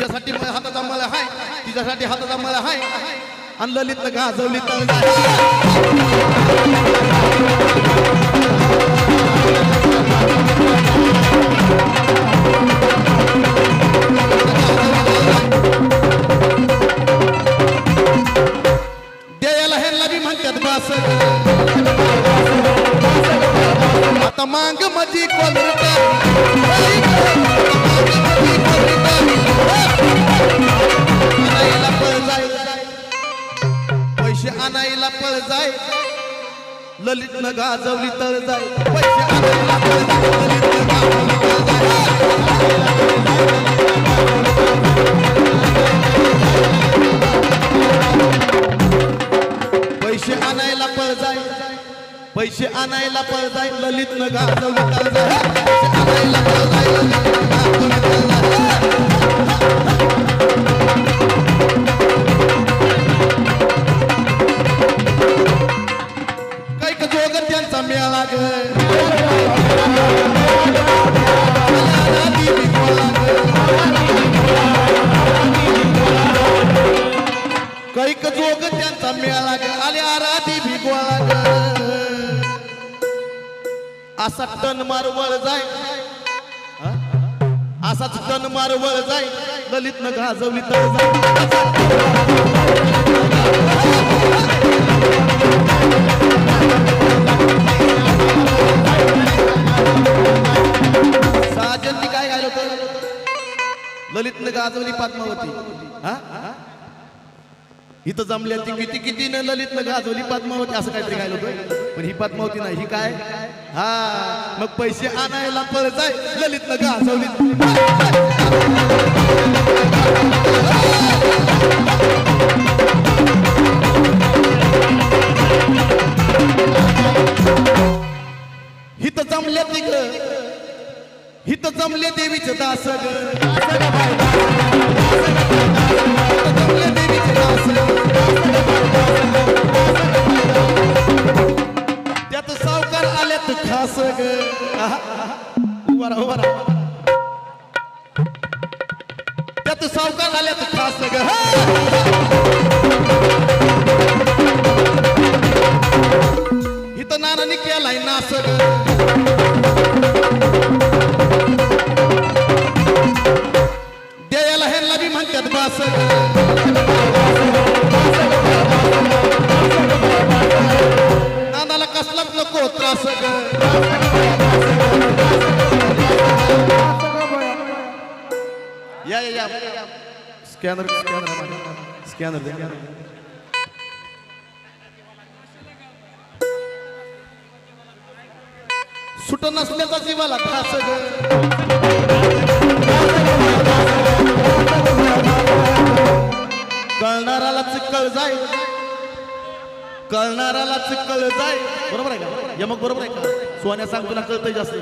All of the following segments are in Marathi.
तिच्यासाठी हाताचा मला हाय तिच्यासाठी हाताचा मला हाय आणि ललित गाजवली द्यायला ह्यांना बी म्हणतात बास. आता मांग मजी कोलरटा दलितनं गाजवली तर जाय पैसे आणायला पळ जाय पैसे आणायला पळ जाय पैसे आणायला पळ जाय गाजवली तर जाय असा टन मारवळ जाय. असाच टन मारवळ जाय. ललित न गाजवली तर साजन ती काय गायलं तर ललितनं गाजवली पद्मावती. हा? इथं जमल्या ती किती किती न ललितनं गाजवली पद्मावती असं काहीतरी गायलं होतं. पण ही पद्मावती नाही ही काय? हा मग पैसे आणायला परत जाय ललितनं गाजवली. हित जमल्या ती ग हिथं जमले देवीचे दास ग जमले देवीचे दास नानाला कसलाच नको त्रास ग. या या स्कॅनर स्कॅनर स्कॅनर द्या सुट नसल्याचा जीवाला त्रास ग. कळ जाय कळणाऱ्यालाच कळ जाय बरोबर आहे का? यमक बरोबर आहे का? सोन्या सांग तुला कळतंय जास्त.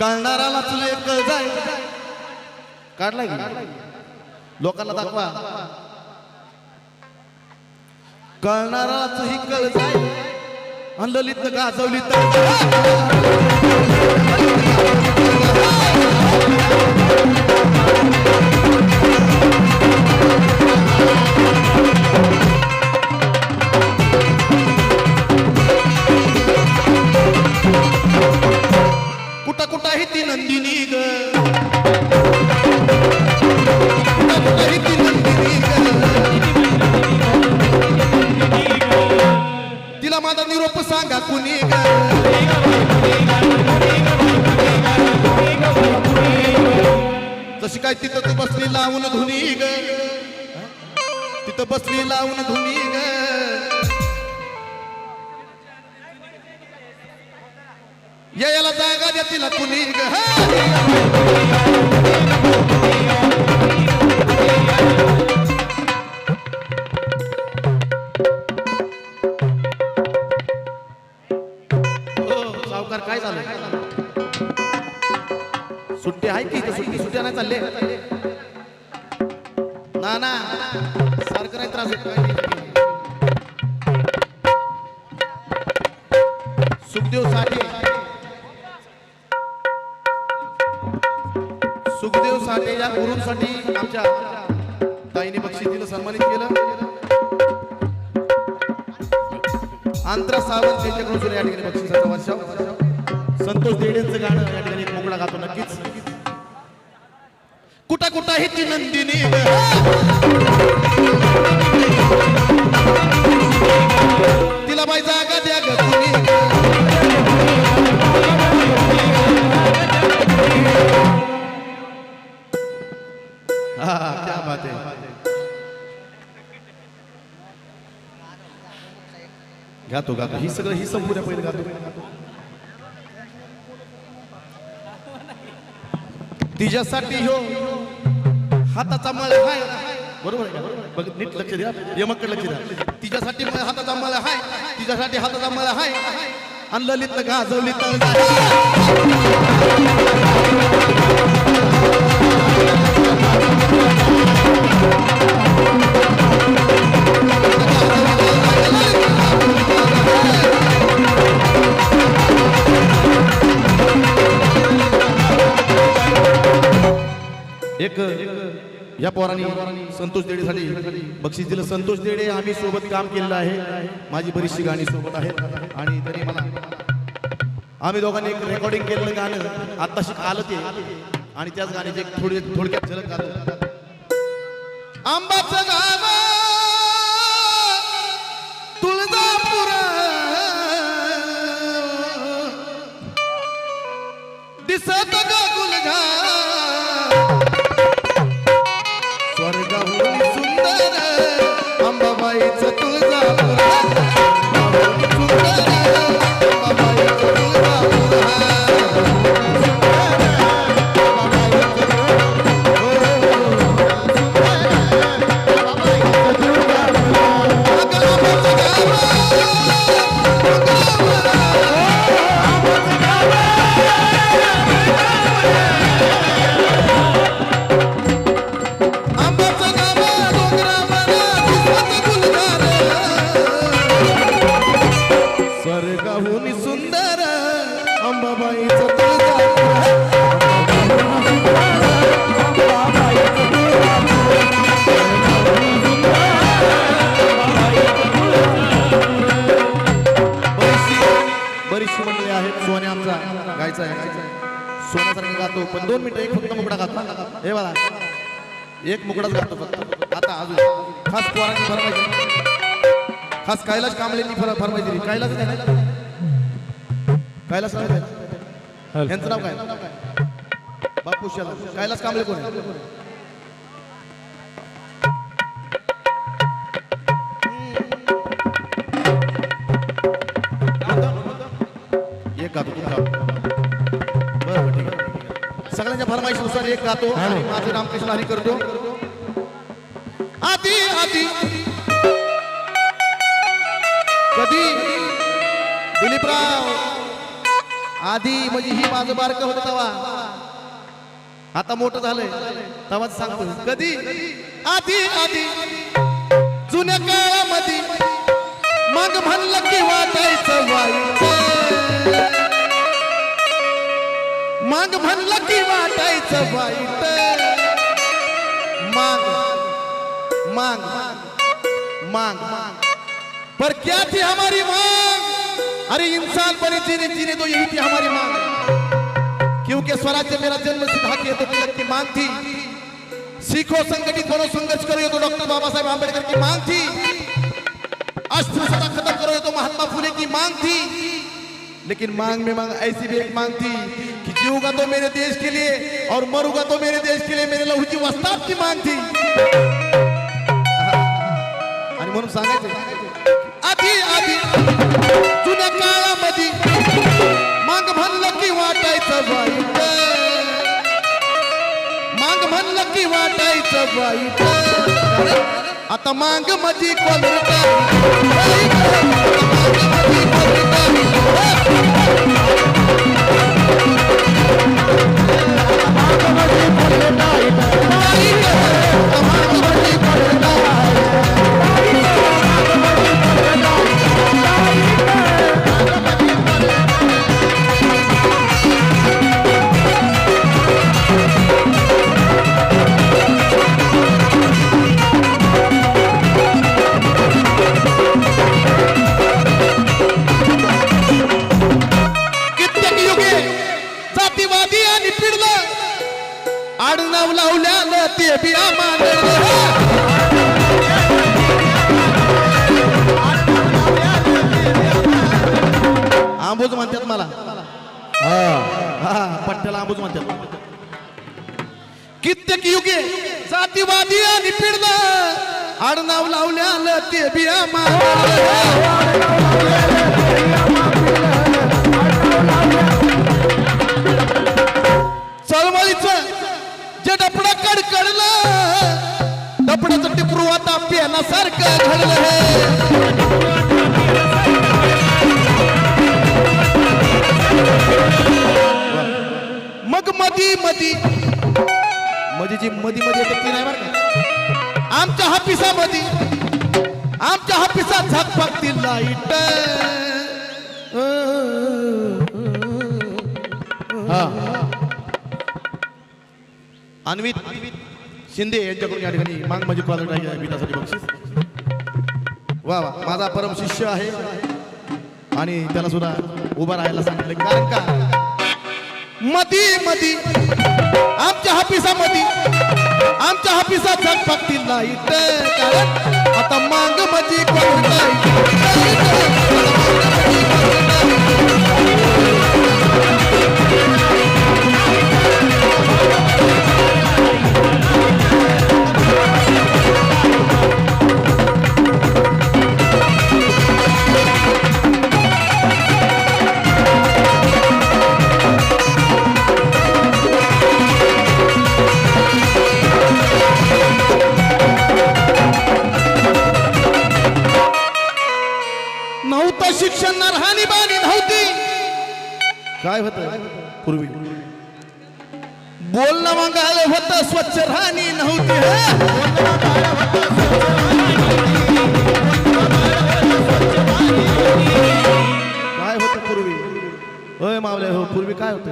कळणाराला तुला कळ जाय काढलाय की? लोकांना दाखवा. कळणाराच ही कळ जाय आणि ललित गाजवली तर कशी काय तिथं तू बसली लावून धुनी ग? तिथं बसली लावून धुनी ग? याला जागा द्या तिला कुणी ग हा. हो, हो काय झालं? सुट्टी आहे की सुट्टी? सुट्ट्या नाही चालले ना ना. सारखं नाही त्रास होत. सुखदेव साठे सुखदेव साठे या गुरूंसाठी आमच्या ताईने बक्षिसीला सन्मानित केलं. आंतरा सावंत यांच्याकडून या ठिकाणी बक्षिसाचा वर्षाव संतोष देडेंचं गाणं या ठिकाणी मोकळा गातो नक्कीच. कुठं कुठं आहे ती नंदिनी तिला बाई जागा द्या ग क्या बात आहे. गातो गातो. ही सगळं ही संपूर्ण पहिले गातो. तिच्यासाठी हो हाताचा मळ हाय. बरोबर आहे बघ नीट लक्ष द्या. यमकडे लक्ष द्या. तिच्यासाठी हाताचा मळ हाय. तिच्यासाठी हाताचा मळ हाय. आणि ललित गाजवली तर एक या पोरांनी संतोष देडेसाठी बक्षीस दिलं. संतोष देडे आम्ही सोबत काम केलेलं आहे. माझी बरीचशी गाणी सोबत आहेत. आणि तरी मला आम्ही दोघांनी एक रेकॉर्डिंग केलेलं गाणं आत्ताशी आलं ते. आणि त्याच गाण्याचे थोडे थोडक्यात झलक गातो. आंबाचं गाव तुळजापूर. दिसत बरीचशी मंडळी आहेत. सोने आमचा गायचा आहे. सोन्यासारखा गातो पण दोन मिनिटं एक फक्त मुकडा गातो. हे बघा. एक मुकडाच गातो फक्त. आता अजून. खास पोरांनी फरमायची खास कैलाश कांबळेंनी फर फरमायची. कैलास नाही. कैलास नाव काय? यांचं नाव काय? बापू शाला कैलास कांबळे कोण? एक गातो गातो. बरं ठीक आहे. सगळ्यांच्या फरमाईशीनुसार एक गातो. आणि माझं रामकृष्ण हरी करतो. आधी आधी. कधी? दिलीपराव. आधी म्हणजे ही माझं बारक होत तवा आता मोठं झालंय. तवाच सांगतो कधी? आधी आधी. जुन्या काळामध्ये मग म्हणलं की वाटायचं वाईट. मग म्हणलं की वाटायचं वाईट. मांग मांग मांग. पर क्या थी हमारी मांग. अरे इंसान बने जीने जीने दो यही थी हमारी मांग। क्योंकि स्वराज्य मेरा जन्म सिद्धा किया तो तिलक की मांग थी। सीखो संगठित, बनो संघर्ष करो, ये तो डॉक्टर बाबा साहेब आम्बेडकर की मांग थी। अस्पृश्यता खत्म करो, ये तो महात्मा फुले की मांग थी। लेकिन मांग में मांग ऐसी भी एक मांग थी कि जीऊँगा तो मेरे देश के लिए और मरूँगा तो मेरे देश के लिए, मेरे लहूची वस्ताद की मांग थी। आणि म्हणून सांगायचं आधी आधी. जुन्या काळामध्ये मांग म्हणलं की वाटायचं वाईट. मांग म्हणलं की वाटायचं वाईट. आता मांग मधी कोण आणि निपिडलं आडनाव लावल्यानं ते बी मांडलं आंबूज म्हणतात मला. पट्ट्याला आंबूज म्हणतात. कित्येक युगे जातीवादी आणि पिडलं. आडनाव लावल्या ते बी मा मग मधी मधी. मधी जी मधी मधी येते ती नाही बरं का? आमच्या हापिसामध्ये आमच्या हापिसात झाकपाकतील लाइट. अन्वित शिंदे यांच्याकडून या ठिकाणी मांग माझी कॉलेज आहे विनासाठी बक्षीस. वा वा. माझा परम शिष्य आहे. आणि त्याला सुद्धा उभा राहायला सांगितलं. कारण का मधी मधी आमच्या हापिसामध्ये आमच्या हापिसात झगपकतील लाइट कारण आता मांग मजी कोण नाही नव्हतं शिक्षण ना राहणी बाणी नव्हती. काय होत पूर्वी. बोलणं मंगाल होत स्वच्छ राहणी नव्हती. हं? काय होत पूर्वी? होय मावले हो पूर्वी काय होत?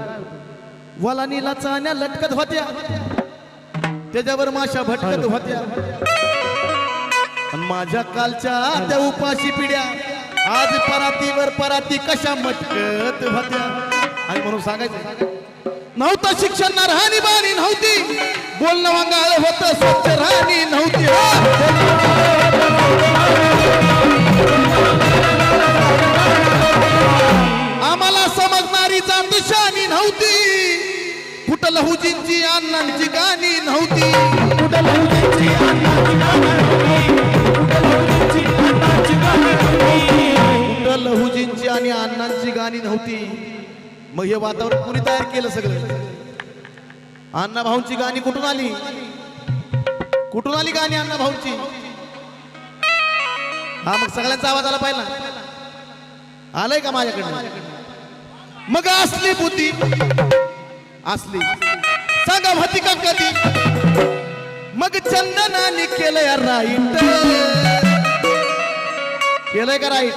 वला नीला चाण्या लटकत होत्या. त्याच्यावर माशा भटकत होत्या. माझ्या कालच्या त्या उपाशी पिढ्या आज परातीवर पराती कशा मटकत होत्या? आणि म्हणून सांगायचं नव्हतं शिक्षण ना राहणी बाणी नव्हती. बोलणं वांगाळ होत स्वच्छ राहणी नव्हती. हो. आम्हाला समजणारी जातशानी नव्हती. कुठं लहुजींची अण्णांची गाणी नव्हती. कुठं लहुजींची अण्णांची गाणी नव्हती. मग हे वातावरण कुणी तयार केलं सगळं? अण्णा भाऊंची गाणी कुठून आली? कुठून आली गाणी अण्णा भाऊंची? हा मग सगळ्यांचा आवाज आला पाहिला. आलंय का माझ्याकडे मग असली बुद्धी. असली. सांगा होती का कधी? मग चंदनाने केलंय राईट. केलंय का राईट?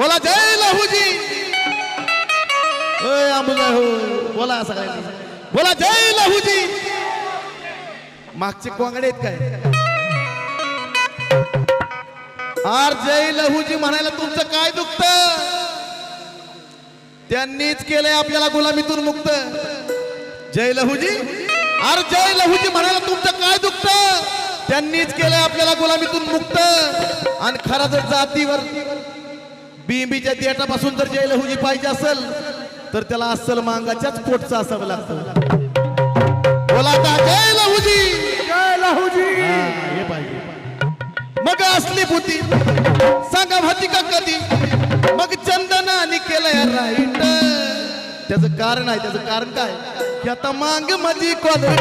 बोला जय लहूजी. ओय हो. बोला सगळ्यांनी. बोला जय लहूजी. मागचे कोंगडे आहेत काय? आर जय लहूजी म्हणायला तुमचं काय दुखत? त्यांनीच केलंय आपल्याला गुलामीतून मुक्त. जय लहूजी. आर जय लहूजी म्हणायला तुमचं काय दुखत? त्यांनीच केलंय आपल्याला गुलामीतून मुक्त. आणि खरा जर जातीवर बिंबीच्या देटापासून जर जय लहूजी पाहिजे असेल तर त्याला अस्सल मांगाच्याच पोटचं असावं लागतं. बोला आता जय लहूजी जय लहूजी हा, पाहिजे. मग असली बुद्धी सांगा होती का कधी? मग चंदनाने केलंय राईट. त्याचं कारण आहे त्याचं कारण काय? की आता मांग माझी कॉलर